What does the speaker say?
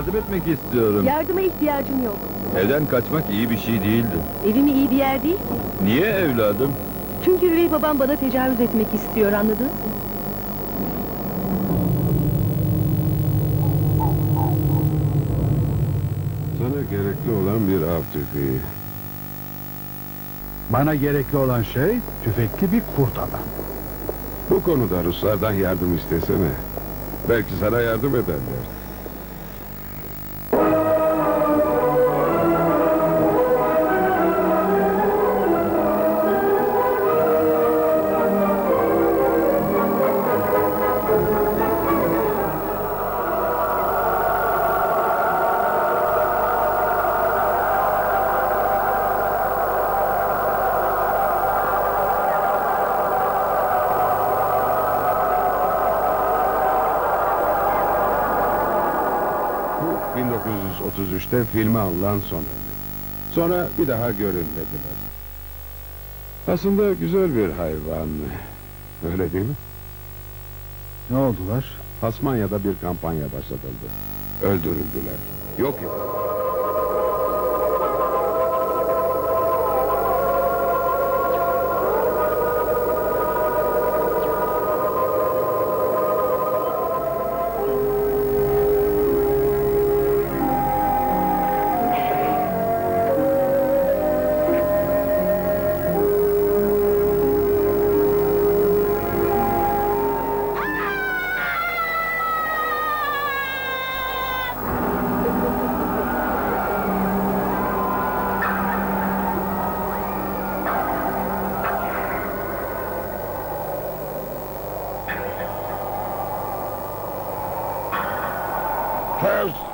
yardım etmek istiyorum. Yardıma ihtiyacım yok. Evden kaçmak iyi bir şey değildi. Evimi iyi bir yer değil ki. Niye evladım? Çünkü üvey babam bana tecavüz etmek istiyor anladın mı? Sana gerekli olan bir av tüfeği. Bana gerekli olan şey tüfekli bir kurt adam. Bu konuda Ruslardan yardım istesene. Belki sana yardım ederler. 1933'te filme alınan son örnek. Sonra bir daha görünmediler. Aslında güzel bir hayvan. Öyle değil mi? Ne oldular? Tasmanya'da bir kampanya başlatıldı. Öldürüldüler. Yok edildiler. has